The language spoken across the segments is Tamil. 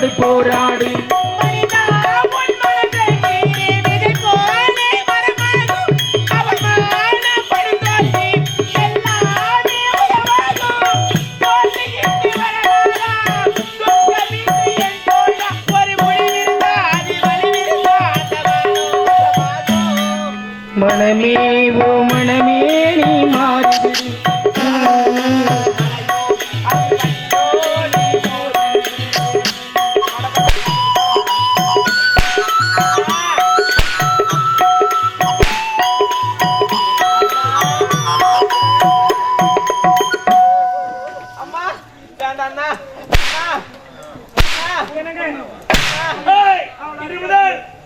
இனியோடு போராடி.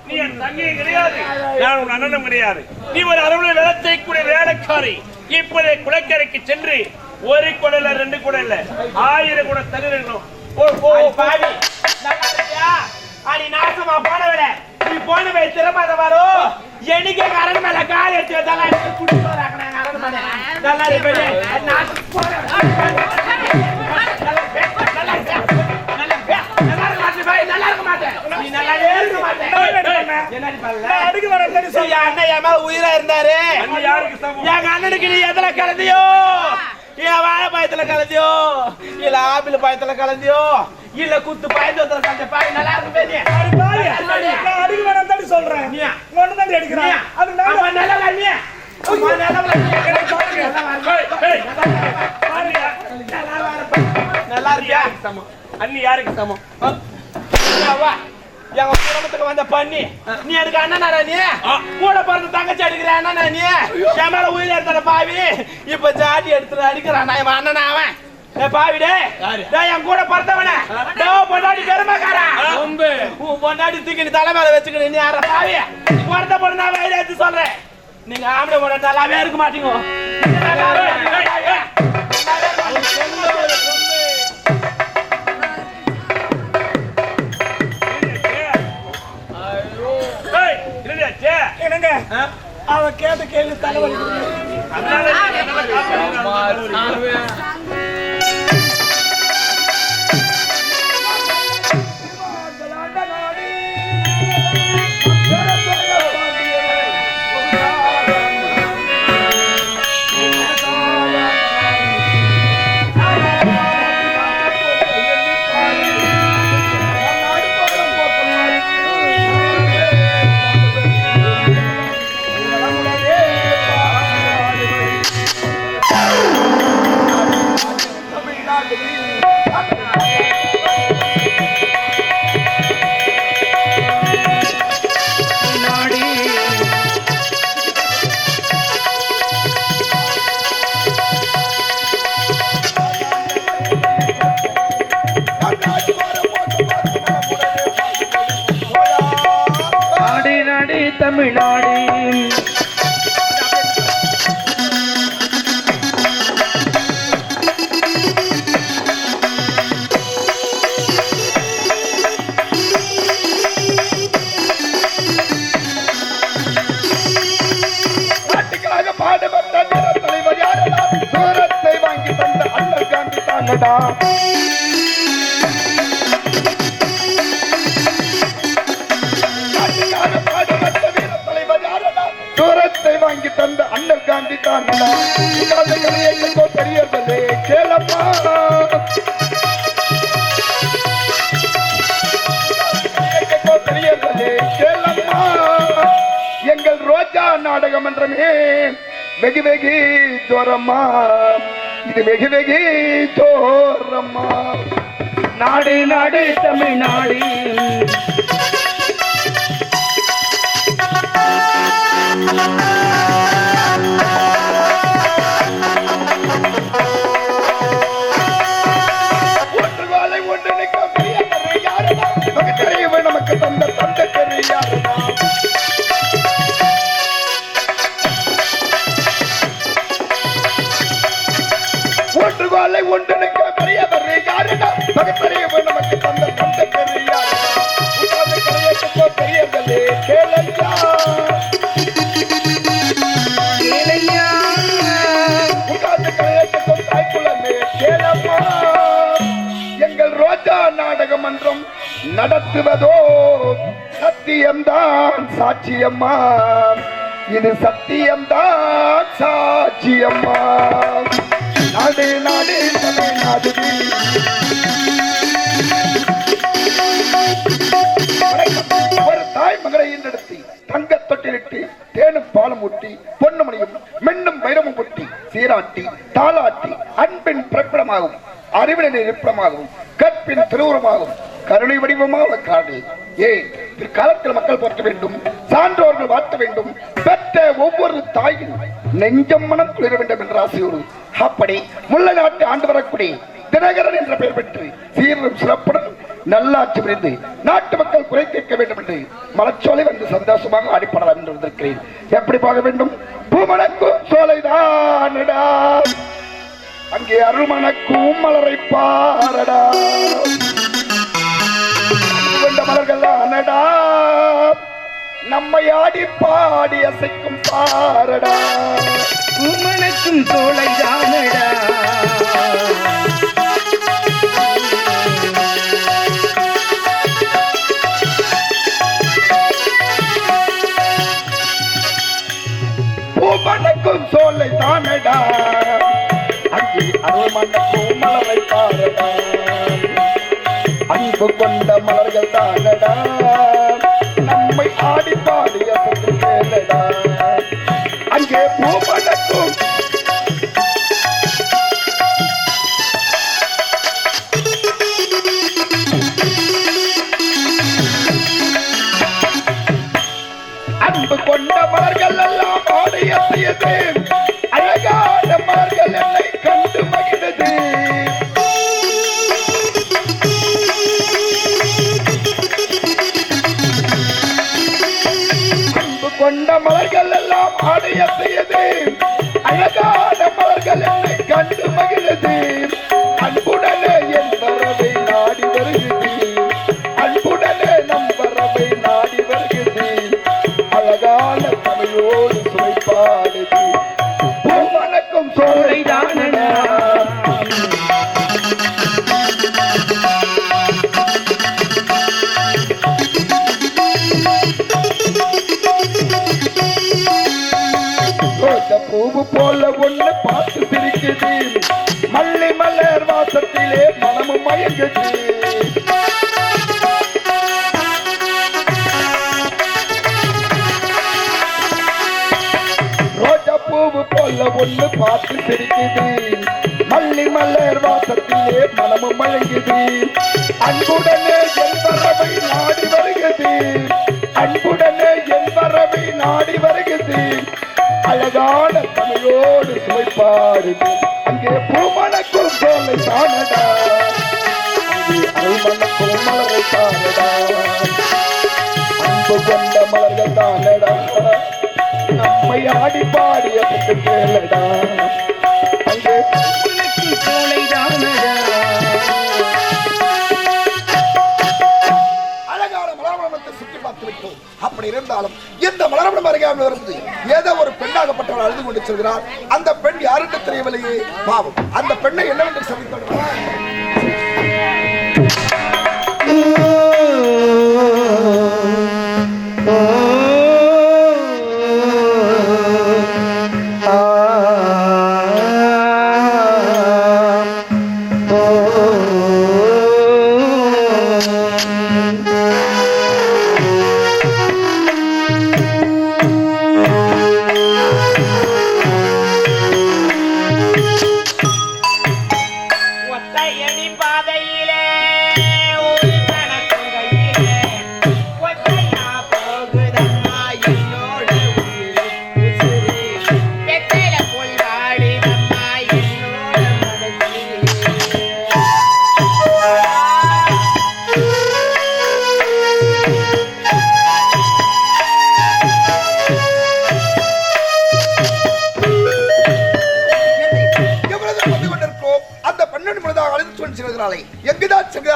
நீ என் தங்கையும் கிடையாது நான் உன் அண்ணனும் கிடையாது நீ ஒரு அரவணை வேலத்தை கூட வேலைக்காரி. இப்போதே குளக்கரைக்கு சென்று ஒரு குடல ரெண்டு குடல ஆயிரம் குடம் தருகிறோம் ஓ ஓ அடி நாசமா போனவளே. நீ போனவே திரும்பாத வரும் எனக்கு கரண் மேல கால் எடுத்து எடுத்து குடிச்சு அது நாசம் போனவளே. மாட்டேன். நீ நல்லாவே இருக்க மாட்டேன். என்னடி பண்ணல? நான் அடுக்கு வரேன் சரி, என் அண்ணன் மேல உயிரா இருந்தாரு. அண்ணன் யாருக்கு சமம்? எங்க அண்ணனுக்கு நீ எதுல கலந்தியோ? இல்ல வாழைப்பழத்துல கலந்தியோ? இல்ல ஆப்பிள் பழத்துல கலந்தியோ? இல்ல குத்து பயந்தத்துல கலந்த பாய் நல்லா இருக்கு பேரு நான் அடுக்கு வரேன் தாண்டி சொல்றேன். நீயா? ஒண்ணு தாண்டி அடிக்கிறேன் அது அப்ப நல்லவளா நீ? நீ? நல்லா இருக்கியா? அண்ணி யாருக்கு சமம். எங்க குடும்பத்துக்கு வந்த பண்ணி. நீ எனக்கு அண்ணனாடா நீ? கூட பிறந்த தங்கச்சி அடிக்கிற அண்ணனா நீ? என் மேல உயிர் எடுத்துற பாவி. இப்ப ஜாதி எடுத்துட்டு அடிக்கிறான் நான் இவன் அண்ணனா அவன். ஏ பாவி டேய். டேய் என் கூட பிறந்தவனே. பொண்டாடி பெருமைக்காரா? உன் பொண்டாடி தூக்கி நீ தலை மேல வச்சுக்கிட்டு நீ யார பாவி? பிறந்த பொண்ணு நான் வயிறு எடுத்து சொல்றேன். நீங்க ஆம்பளை பொண்ணு நல்லாவே இருக்க மாட்டீங்க. என்னங்க? அவ கேட்ட கேள்வி தலைவலி நாடக வெகு வெகு ஜோரம்மா. இது வெகு வெகு ஜோரம்மா. நாடு நாடு தமிழ்நாடு. ஒன்று ஒன்று நிற்க நமக்கு தந்த தந்த தெரியாது. நடத்துவதோ சத்தியம்தான் சாட்சியம்மா. இது சத்தியம்தான் சாட்சியம்மா. நாடு நாடு தமிழ்நாடு ஒரு தாய் மகளை ஈன்றெடுத்து தங்க தொட்டிலிட்டு தேனும் பாலம் ஊட்டி பொன்னுமணியும் மென்னும் வைரமும் ஒட்டி சீராட்டி தாளாட்டி அன்பின் பிரபலமாகும். அறிவினின் இருப்பிடமாகவும் கற்பின் திருவுருமாகவும் கருணை வடிவமாக காடு ஏன் பிற்காலத்தில் மக்கள் போற்ற வேண்டும் சான்றோர்கள் வாழ்த்த வேண்டும் பெற்ற ஒவ்வொரு தாயின் நெஞ்சம் மனம் குளிர வேண்டும் என்ற ஆசையோடு. அப்படி முல்லை நாட்டு ஆண்டு வரக்கூடிய தினகரன் என்ற பெயர் பெற்று சீரும் சிறப்புடன் நல்லாட்சி புரிந்து நாட்டு மக்கள் குறை தீர்க்க வேண்டும் என்று மலச்சோலை வந்து சந்தோஷமாக ஆடிப்படலாம் என்று வந்திருக்கிறேன் எப்படி பார்க்க வேண்டும்? பூமணக்கும் சோலைதான் அங்கே அருமணக்கும் மலரை பாரடா. கொண்ட மலர்கள் அனடா நம்மை ஆடி பாடி அசைக்கும் பாரடா. பூமணக்கும் தோளைதானடா பூமணக்கும் சோலை தானடா அங்கே மலரை பாரடா அன்பு கொண்ட மலர்கள் தானடா நம்மை ஆடிப்பா எல்லாம் ஆடையது அழகான மயங்குது ரோஜா பூவு போல ஒண்ணு பார்த்து சிரிக்குது. மல்லி மலர் வாசத்திலே மனமும் மயங்குது. அன்புடனே என் வரவை நாடி வருகிறது. அன்புடனே என் வரவை நாடி வருகிறது. அழகான தமிழோடு சுவைப்பாடுது அங்கே பூமணக்கும் சோலை தானடா. அங்கே அருமணக்கும் தானடா அன்பு கொண்ட மலர்கள் தானடா நம்மை ஆடி பாடிய கேளடா அங்கே அழகான சுற்றி பார்த்து விட்டோம் அப்படி இருந்தாலும் எந்த மலர்வனம் அருகாமல் இருந்து ஏதோ ஒரு பெண்ணாகப்பட்டவள் அழுது கொண்டு செல்கிறார் அந்த பெண் யாருக்கு தெரியவில்லையே பாவம் அந்த பெண்ணை என்னவென்று சந்தித்த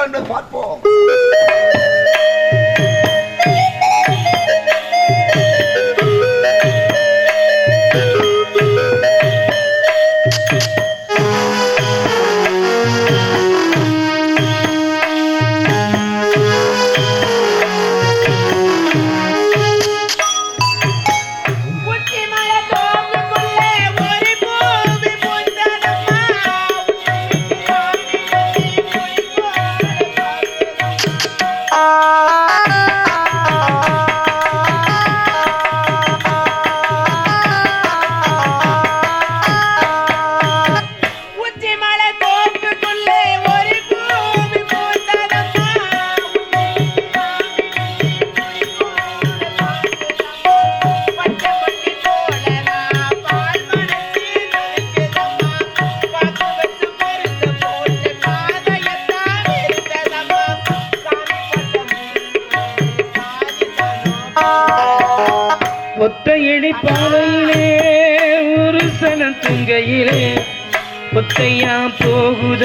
எங்குதான் செல்கிறார் என்பதை பார்ப்போம்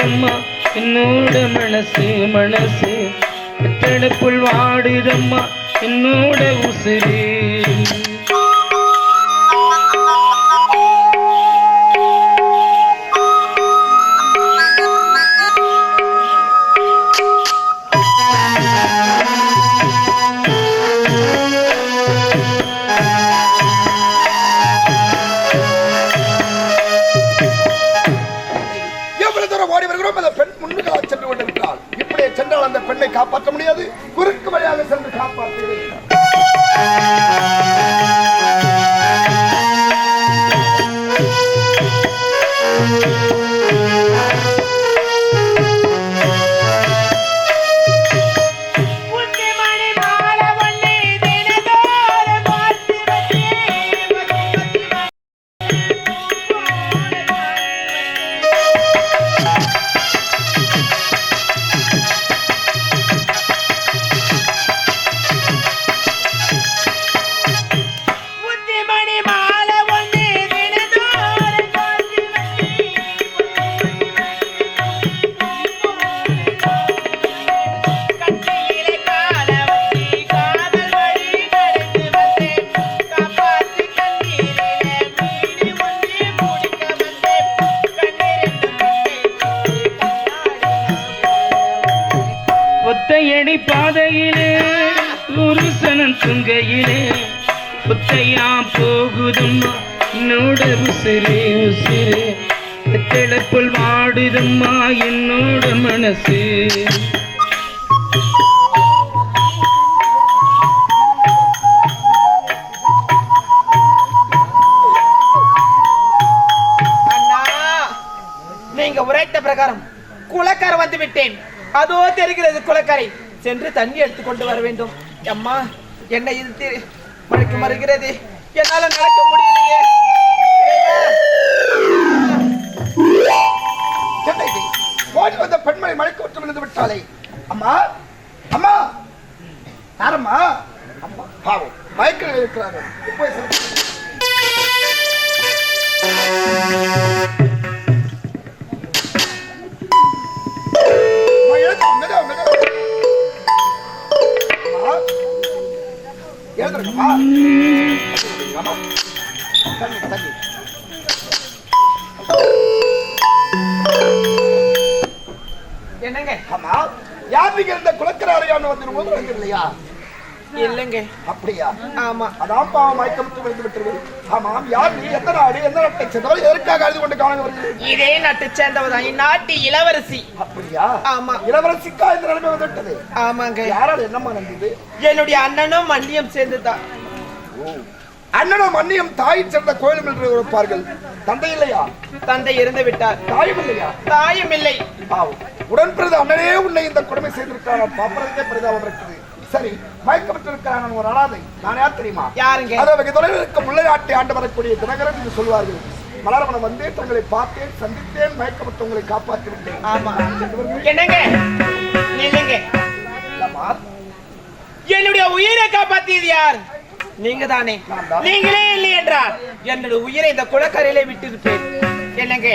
வாடுதம்மா என்னோட மனசு மனசு. எத்தடுப்புள் வாடுதம்மா என்னோட உசுரு. எத்தடுப்புள் என்னோட மனசு. அண்ணா நீங்க உரைத்த பிரகாரம் குளக்கரை வந்து விட்டேன். அதோ தெரிகிறது குளக்கரை சென்று தண்ணி எடுத்துக்கொண்டு வர வேண்டும். அம்மா என்ன இது தி- மறுக்கிறது. மறுகிறது என்னால நடக்க முடியலையே. ஓடி வந்த பெண்மணி மழைக்கு விட்டு விழுந்து விட்டாளே. அம்மா அம்மா. யாரம்மா? அம்மா. பாவம் மயக்கில் இருக்கிறாங்க இப்போ குளக்கரை அறையான்னு வந்து இல்லையா? இல்லைங்க. அப்படியா? ஆமா. அதான் பாவம் மயக்கமிட்டு விழுந்து விட்டது. ஆமாம் யார் நீ? எந்த நாடு எந்த நாட்டை சேர்ந்தவர் எதற்காக அழுது கொண்டு காண இதே நாட்டு சேர்ந்தவதான் இந்நாட்டு இளவரசி. அப்படியா? ஆமா. இளவரசிக்கா இந்த நிலைமை வந்துவிட்டது? ஆமாங்க. யாரால் என்னம்மா நடந்தது என்னுடைய அண்ணனும் மல்லியும் சேர்ந்துதான் அண்ணனும் அண்ணியும் தாய் சேர்ந்த கோயிலும் என்று இருப்பார்கள் தந்தை இல்லையா? தந்தை இறந்து விட்டார். தாயும் இல்லையா? தாயும் இல்லை. பாவம். உடன் பிறந்த அண்ணனே உன்னை இந்த கொடுமை செய்திருக்கிறான் பாப்பறதுக்கே பரிதாபம் இருக்குது சரி மயக்கப்பட்டு இருக்கிறான் ஒரு அனாதை. நான் யார் தெரியுமா? யாருங்க? அதை வெகு தொலைவில் இருக்க முல்லையாட்டை ஆண்டு வரக்கூடிய தினகரன் என்று சொல்வார்கள். மலரவனம் வந்து தங்களை பார்த்தேன் சந்தித்தேன் மயக்கப்பட்டு உங்களை காப்பாற்றி விட்டேன். ஆமா. என்னங்க? என்னுடைய உயிரை காப்பாத்தியது யார்? நீங்க தானே. நீங்களே இல்லை என்றால் என்னுடைய உயிரை இந்த குளக்கரையிலே விட்டிருப்பேன் என்னங்க?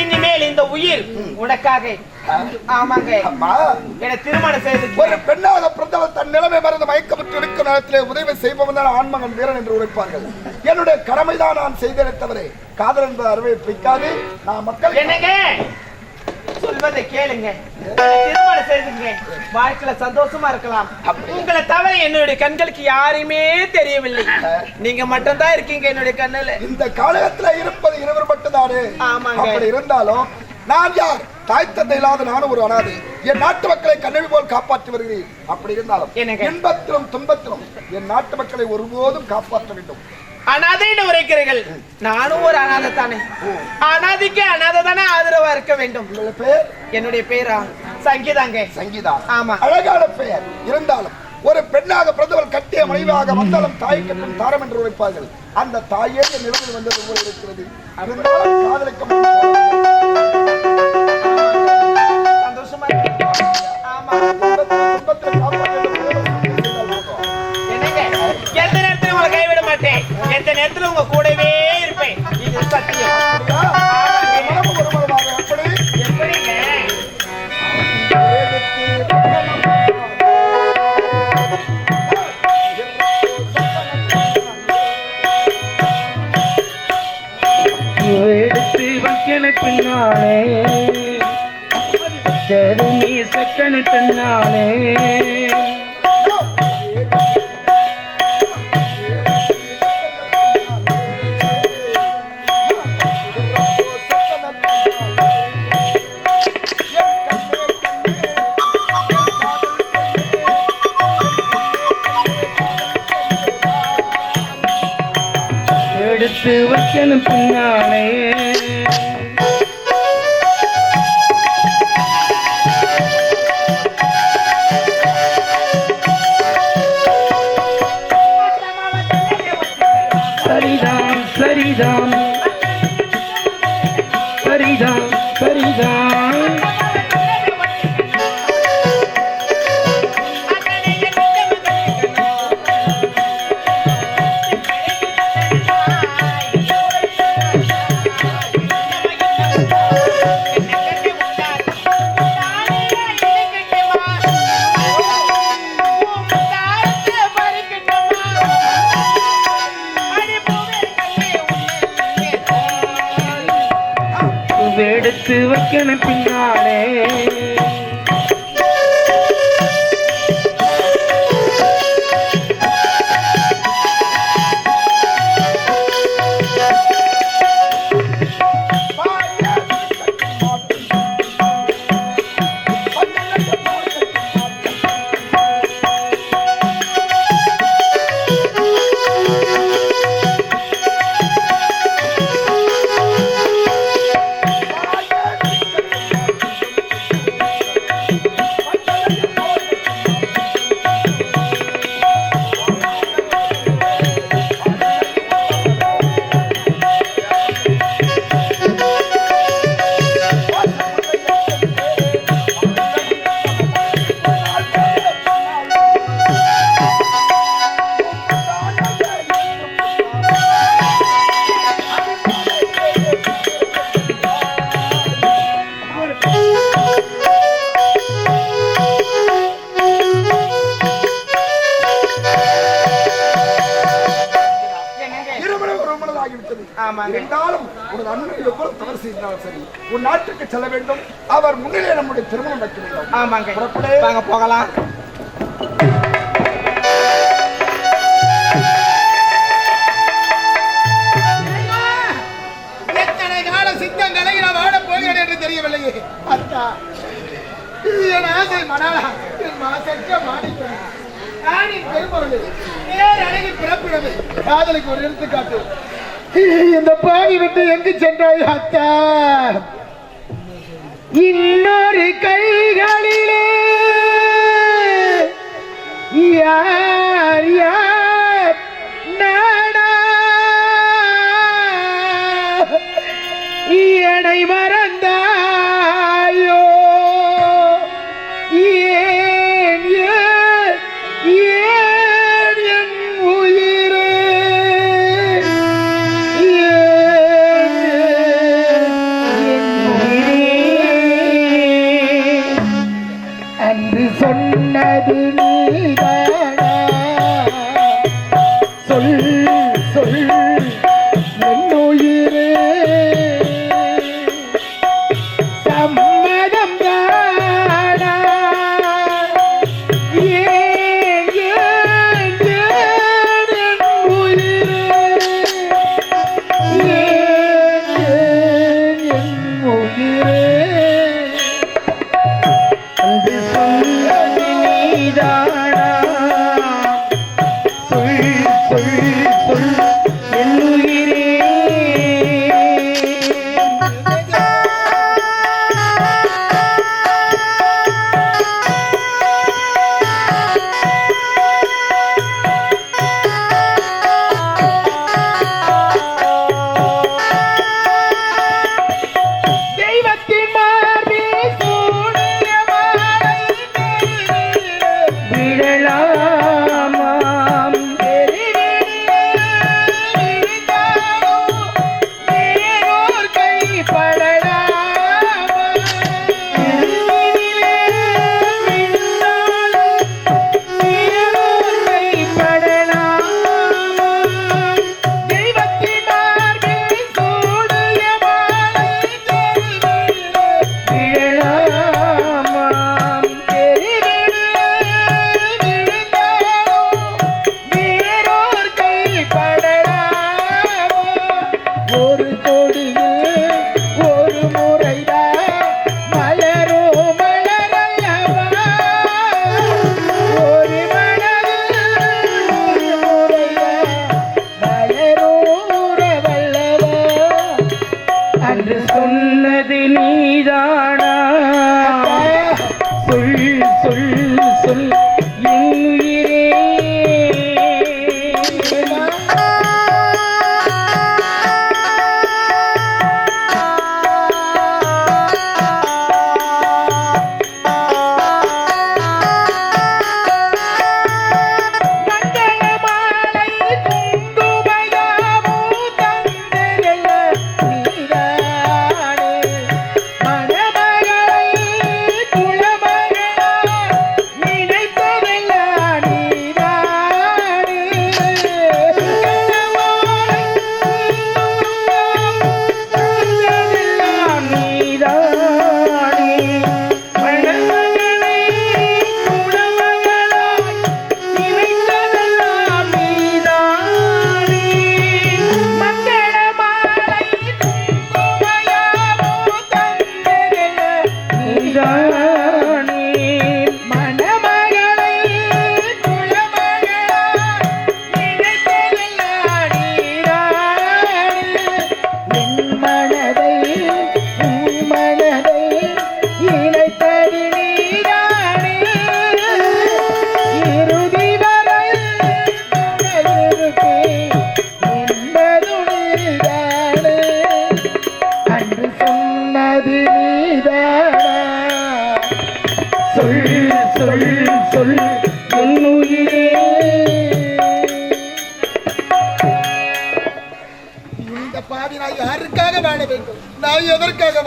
இனிமேல் இந்த உயிர் உனக்காக. ஆமாங்க. என திருமணம் செய்து ஒரு பெண்ணாக பிறந்தவள் தன் நிலைமை மறந்து மயக்கப்பட்டு இருக்கும் நேரத்திலே உதவி செய்பவன் தான் ஆண்மகன் வீரன் என்று உரைப்பார்கள். என்னுடைய கடமைதான் நான் செய்தேனே தவிர காதல் என்பது அறுவை பிடிக்காது. நான் மக்கள் என்னங்க? சொல்வதை கேளுங்க. திருமணம் செய்துங்க. வாழ்க்கையில சந்தோஷமா இருக்கலாம். உங்களை தவிர என்னுடைய கண்களுக்கு யாருமே தெரியவில்லை. நீங்க மட்டும்தான் இருக்கீங்க என்னுடைய கண்ணுல. இந்த காலகத்துல இருப்பது இருவர் மட்டும்தானே? ஆமாங்க. இருந்தாலும் நான் யார்? தாய் தந்தை இல்லாத நானும் ஒரு அனாதை. என் நாட்டு மக்களை கண்ணவி போல் காப்பாற்றி வருகிறேன். அப்படி இருந்தாலும்? இன்பத்திலும் துன்பத்திலும் என் நாட்டு மக்களை ஒருபோதும் காப்பாற்ற வேண்டும். அனாதைன்னு உரைக்கிறீர்கள். நானும் ஒரு அனாதை தானே அனாதைக்கு அனாதை தானே ஆதரவா இருக்க வேண்டும். பெயர்? என்னுடைய பேரா? சங்கீதாங்க. சங்கீதா. ஆமா. அழகான பெயர். இருந்தாலும் ஒரு பெண்ணாக பிறந்தவள் கட்டிய மனைவியாக வந்தாலும் தாய் கட்டும் தாரம் என்று உரைப்பார்கள். அந்த தாயே என் நிலையில் வந்தது போல இருக்கிறது. காதலிக்க சந்தோஷமா. ஆமா. நேரத்துல உங்க கூடவே இருப்பேன். இது சத்தியம். பின்னாலே. சரி நீ சக்கனு தன்னாலே. ஆமாங்க. வாங்க போகலாம். சித்தங்களை நான் வாழ போகிறேன் என்று தெரியவில்லையே. அத்தா என் ஆசை மணாலா என் மாசற்ற மாணிக்கம். ஆணின் பெரும்பொருள் நேர் அழகில் பிறப்பிடமே காதலுக்கு ஒரு எடுத்துக்காட்டு. இந்த பாவி விட்டு எங்கு சென்றாய் அத்தா? இன்னொரு கைகளிலே. யார் யார்?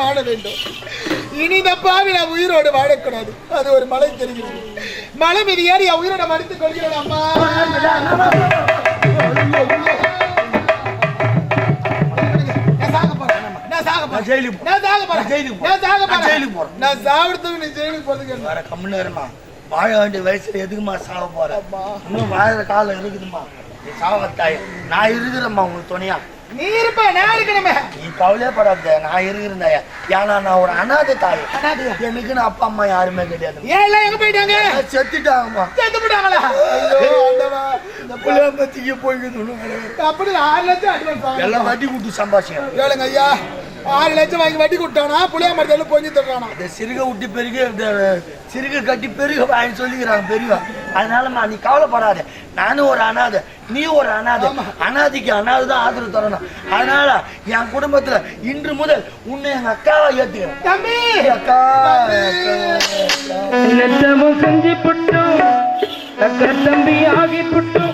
வாழ வேண்டும் இனி இந்த பாவி நான் உயிரோடு வாழக்கூடாது அது ஒரு மலை தெரிகிறது மலை மீது ஏறி உயிரோட மடித்துக் கொள்கிறேன் அம்மா. ஜெயிலுக்கு. நான் சாக போறேன். ஜெயிலுக்கு. நான் சாக போறேன். ஜெயிலுக்கு போறேன். நான் சாவறதுக்கு நீ ஜெயிலுக்கு போறதுக்கு வர கம்முன்னு இருமா வாழ வேண்டிய வயசுல எதுக்குமா சாக போற இன்னும் வாழற காலம் இருக்குதுமா நீ சாவத்தாய் நான் இருக்கிறேம்மா உங்களுக்கு துணையா நீ இருப்ப நான் இருக்கணுமே. நீ கவலையப்படாத நான் இருக்கிறேன் ஏன்னா நான் ஒரு அனாதை தாய். எனக்குன்னு அப்பா அம்மா யாருமே கிடையாது. ஏன் எல்லாம் எங்க போயிட்டாங்க? செத்துட்டாங்கம்மா. செத்து போட்டாங்களா இந்த புளியாம்பத்திக்கு போய்க்குது அப்படி ஆறு லட்சம் அட்வான்ஸ் எல்லாம் வட்டி கொடுத்து சம்பாஷியம் கேளுங்க ஐயா. ஆறு லட்சம் வாங்கி வட்டி கொடுத்தானா? புளியா மரத்தால பொங்கி தர்றானா இந்த சிறுக விட்டு பெருக இந்த சிறுக கட்டி பெருக வாங்கி சொல்லிக்கிறாங்க பெரியவா. அதனாலம்மா நீ கவலைப்படாத. நானும் ஒரு அனாதை நீ ஒரு அனாதை. அனாதைக்கு அனாதை தான் ஆதரவு தரணும். அதனால என் குடும்பத்துல இன்று முதல் உன்னை எங்க அக்காவை ஏத்துக்கிறேன். தம்பி! அக்கா நெத்தமும் செஞ்சு புட்டும் தம்பி ஆகி புட்டும்.